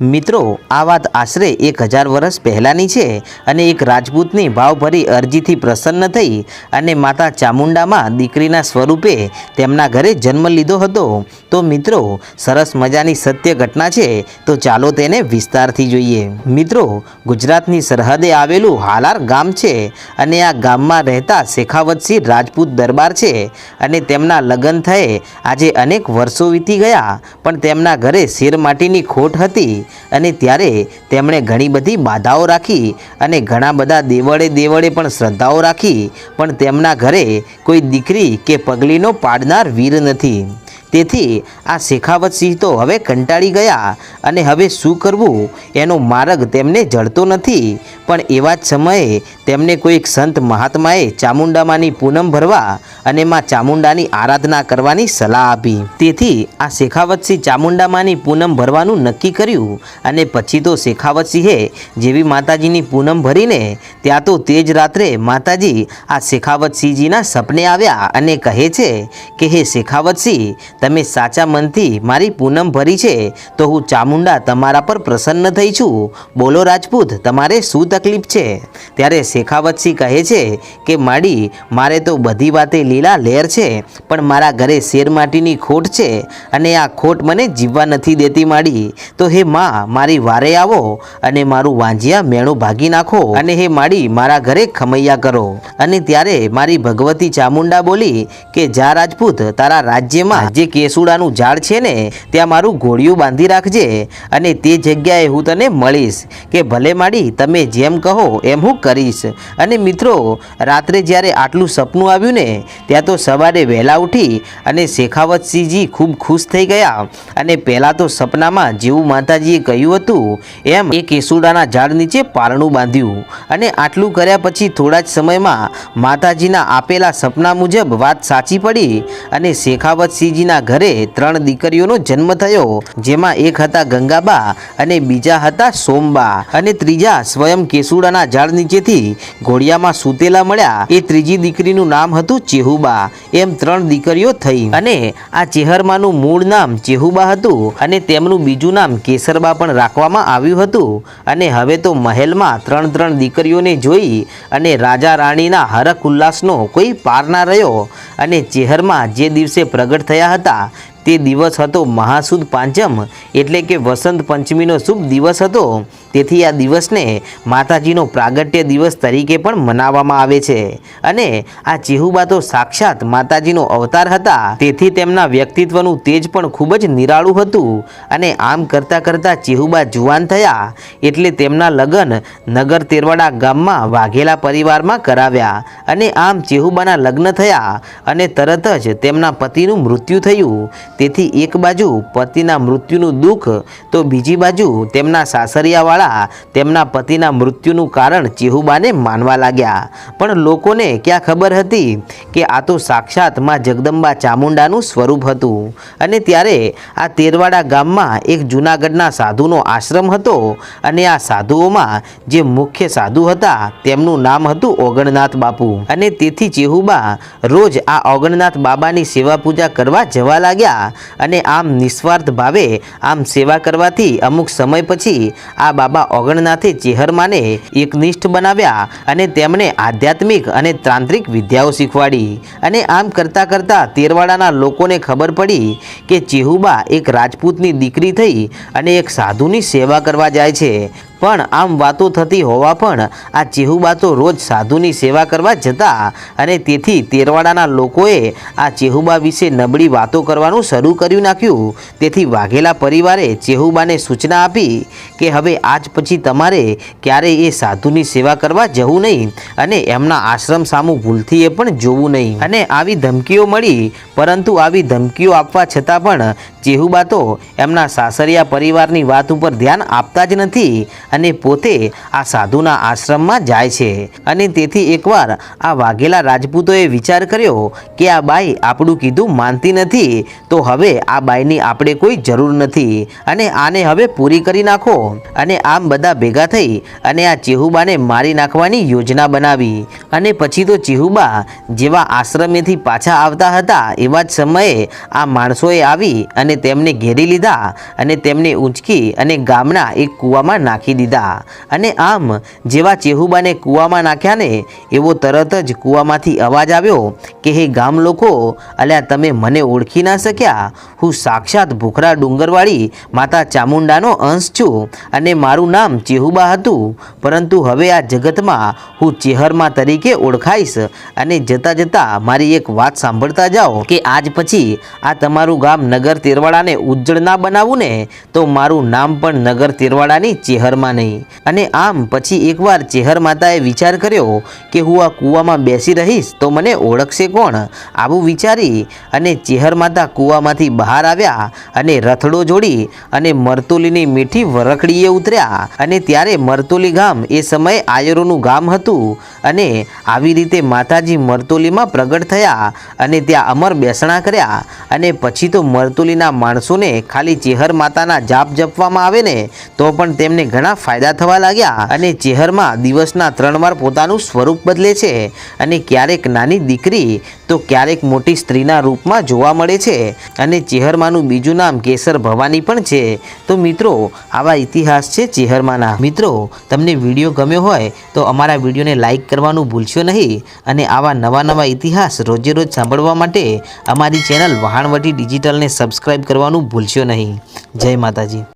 મિત્રો, આ વાત આશરે એક હજાર વર્ષ પહેલાંની છે અને એક રાજપૂતની ભાવભરી અરજીથી પ્રસન્ન થઈ અને માતા ચામુંડામાં દીકરીના સ્વરૂપે તેમના ઘરે જન્મ લીધો હતો. તો મિત્રો, સરસ મજાની સત્ય ઘટના છે, તો ચાલો તેને વિસ્તારથી જોઈએ. મિત્રો, ગુજરાતની સરહદે આવેલું હાલાર ગામ છે અને આ ગામમાં રહેતા શેખાવતસિંહ રાજપૂત દરબાર છે અને તેમના લગ્ન થયે. આજે અનેક વર્ષો વીતી ગયા, પણ તેમના ઘરે શેર માટીની ખોટ હતી. અને ત્યારે તેમણે ઘણી બધી બાધાઓ રાખી અને ઘણા બધા દેવળે દેવળે પણ શ્રદ્ધાઓ રાખી, પણ તેમના ઘરે કોઈ દીકરી કે પગલીનો પાડનાર વીર નથી. તેથી આ શેખાવતસિંહ તો હવે કંટાળી ગયા અને હવે શું કરવું? એનો માર્ગ તેમને જડતો નથી. પણ એવા જ સમયે તેમને કોઈક સંત મહાત્માએ ચામુંડામાંની પૂનમ ભરવા અને માં ચામુંડાની આરાધના કરવાની સલાહ આપી. તેથી આ શેખાવતસિંહ ચામુંડામાંની પૂનમ ભરવાનું નક્કી કર્યું અને પછી તો શેખાવતસિંહે જેવી માતાજીની પૂનમ ભરીને ત્યાં તો તે જ રાત્રે માતાજી આ શેખાવતસિંહજીના સપને આવ્યા અને કહે છે કે, હે શેખાવતસિંહ તમે સાચા મનથી મારી પૂનમ ભરી છે, તો હું ચામુંડા તમારા પર પ્રસન્ન થઈ છું. બોલો રાજપૂત, તમારે શું તકલીફ છે? ત્યારે શેખાવતસિંહ કહે છે કે, માડી, મારે તો બધી વાતે લીલા લહેર છે, પણ મારા ઘરે શેર માટીની ખોટ છે, અને આ ખોટ મને જીવવા નથી દેતી, માડી. તો હે માં, મારી વારે આવો, અને મારું વાંજિયા મેણું ભાગી નાખો, અને હે માડી, મારા ઘરે ખમૈયા કરો. અને ત્યારે મારી ભગવતી ચામુંડા બોલી કે, જા રાજપૂત, તારા રાજ્યમાં જે કેસુડાનું ઝાડ છે ને, ત્યાં મારું ઘોડિયું બાંધી રાખજે અને તે જગ્યાએ હું તને મળીશ. કે ભલે માડી, તમે જેમ કહો એમ હું કરીશ. અને મિત્રો, રાત્રે જ્યારે આટલું સપનું આવ્યું ને, ત્યાં તો સવારે વહેલા ઉઠી અને શેખાવતસિંહજી ખૂબ ખુશ થઈ ગયા. અને પહેલાં તો સપનામાં જેવું માતાજીએ કહ્યું હતું, એમ એ કેસુડાના ઝાડ નીચે પારણું બાંધ્યું. અને આટલું કર્યા પછી થોડા જ સમયમાં માતાજીના આપેલા સપના મુજબ વાત સાચી પડી અને શેખાવતસિંહજીના ઘરે ત્રણ દીકરીઓનો જન્મ થયો, જેમાં એક હતા ગંગાબા અને બીજા હતા સોમબા. અને ત્રીજા સ્વયં કેસુડાના ઝાડ નીચેથી ઘોડિયામાં સૂતેલા મળ્યા. એ ત્રીજી દીકરીનું નામ હતું ચેહુબા. એમ ત્રણ દીકરીઓ થઈ. અને આ ચેહરમાનું મૂળ નામ ચેહુબા હતું અને તેમનું બીજું નામ કેસરબા પણ રાખવામાં આવ્યું હતું. અને હવે તો મહેલમાં ત્રણ ત્રણ દીકરીઓને જોઈ અને રાજા રાણીના હરખ ઉલ્લાસનો કોઈ પાર ના રહ્યો. અને ચેહરમાં જે દિવસે પ્રગટ થયા હતા tá? તે દિવસ હતો મહાસુદ પાંચમ, એટલે કે વસંત પંચમીનો શુભ દિવસ હતો. તેથી આ દિવસને માતાજીનો પ્રાગટ્ય દિવસ તરીકે પણ મનાવવામાં આવે છે. અને આ ચેહુબા તો સાક્ષાત માતાજીનો અવતાર હતા. તેથી તેમના વ્યક્તિત્વનું તેજ પણ ખૂબ જ નિરાળું હતું. અને આમ કરતાં કરતાં ચેહુબા જુવાન થયા, એટલે તેમના લગ્ન નગર તેરવાડા ગામમાં વાઘેલા પરિવારમાં કરાવ્યા. અને આમ ચેહુબાના લગ્ન થયા અને તરત જ તેમના પતિનું મૃત્યુ થયું. તેથી એક બાજુ પતિના મૃત્યુનું દુઃખ, તો બીજી બાજુ તેમના સાસરિયાવાળા તેમના પતિના મૃત્યુનું કારણ ચેહુબાને માનવા લાગ્યા. પણ લોકોને ક્યાં ખબર હતી કે આ તો સાક્ષાતમાં જગદંબા ચામુંડાનું સ્વરૂપ હતું. અને ત્યારે આ તેરવાડા ગામમાં એક જૂનાગઢના સાધુનો આશ્રમ હતો અને આ સાધુઓમાં જે મુખ્ય સાધુ હતા તેમનું નામ હતું ઓગણનાથ બાપુ. અને તેથી ચેહુબા રોજ આ ઓગણનાથ બાબાની સેવા પૂજા કરવા જવા લાગ્યા. અને આમ નિસ્વાર્થ ભાવે આમ સેવા કરવાથી અમુક સમય પછી આ બાબા ઓગણનાથે ચેહરમાને એકનિષ્ઠ બનાવ્યા અને તેમણે આધ્યાત્મિક અને તાંત્રિક વિદ્યાઓ શીખવાડી. અને આમ કરતાં કરતાં તેરવાડાના લોકોને ખબર પડી કે ચેહુબા એક રાજપૂતની દીકરી થઈ અને એક સાધુની સેવા કરવા જાય છે. પણ આમ વાતો થતી હોવા પણ આ ચેહુબા તો રોજ સાધુની સેવા કરવા જતા અને તેથી તેરવાડાના લોકોએ આ ચેહુબા વિશે નબળી વાતો કરવાનું શરૂ કર્યું નાખ્યું. તેથી વાઘેલા પરિવારે ચેહુબાને સૂચના આપી કે હવે આજ પછી તમારે ક્યારેય એ સાધુની સેવા કરવા જવું નહીં અને એમના આશ્રમ સામું ભૂલથી એ પણ જોવું નહીં. અને આવી ધમકીઓ મળી, પરંતુ આવી ધમકીઓ આપવા છતાં પણ ચેહુબા તો એમના સાસરિયા પરિવારની વાત ઉપર ધ્યાન આપતા જ નથી અને પોતે આ સાધુના આશ્રમમાં જાય છે. અને તેથી એકવાર આ વાઘેલા રાજપૂતોએ વિચાર કર્યો કે આ બાઈ આપણું કીધું માનતી નથી, તો હવે આ બાઈની આપણે કોઈ જરૂર નથી. અને આને હવે પૂરી કરી નાખો. અને આમ બધા ભેગા થઈ અને આ ચેહુબાને મારી નાખવાની યોજના બનાવી. અને પછી તો ચેહુબા જેવા આશ્રમેથી પાછા આવતા હતા એવા જ સમયે આ માણસોએ આવી અને તેમને ઘેરી લીધા અને તેમને ઊંચકી અને ગામના એક કૂવામાં નાખી દીધા. અને આમ જેવા ચેહુબાને કૂવામાં નાખ્યા ને, એવો તરત જ કૂવામાંથી અવાજ આવ્યો કે, હે ગામ લોકો, અલ્યા તમે મને ઓળખી ના શક્યા. હું સાક્ષાત ભૂખરા ડુંગરવાળી માતા ચામુંડાનો અંશ છું અને મારું નામ ચેહુબા હતું. પરંતુ હવે આ જગતમાં હું ચેહરમા તરીકે ઓળખાઈશ અને જતાં જતાં મારી એક વાત સાંભળતા જાઓ કે, આજ પછી આ તમારું ગામ નગર તેરવાડાને ઉજ્જળ ના બનાવું ને, તો મારું નામ પણ નગર તેરવાડાની ચેહરમાં નહીં. અને આમ પછી એકવાર ચેહર માતાએ વિચાર કર્યો કે હું આ કૂવામાં બેસી રહીશ તો મને ઓળખશે કોણ? આવું વિચારી અને ચેહર માતા કૂવામાંથી બહાર આવ્યા અને રથડો જોડી અને મરતોલીની મીઠી વરખડીએ ઉતર્યા. અને ત્યારે મરતોલી ગામ એ સમયે આયરોનું ગામ હતું અને આવી રીતે માતાજી મરતોલીમાં પ્રગટ થયા અને ત્યાં અમર બેસણા કર્યા. અને પછી તો મરતુલીના માણસોને ખાલી ચેહર માતાના જાપ જપવામાં આવે ને, તો પણ તેમને ઘણા ફાયદા થવા લાગ્યા અને ચેહરમાં દિવસના ત્રણ વાર પોતાનું સ્વરૂપ બદલે છે અને ક્યારેક નાની દીકરી તો ક્યારેક મોટી સ્ત્રીના રૂપમાં જોવા મળે છે અને ચેહરમાનું બીજું નામ કેસર ભવાની પણ છે. તો મિત્રો, આવા ઇતિહાસ છે ચેહરમાના. મિત્રો, તમને વીડિયો ગમ્યો હોય તો અમારા વિડીયોને લાઇક કરવાનું ભૂલશો નહીં અને આવા નવા નવા ઇતિહાસ રોજે રોજ સાંભળવા માટે અમારી ચેનલ વહાણવટી ડિજિટલને સબસ્ક્રાઇબ કરવાનું ભૂલશો નહીં. જય માતાજી.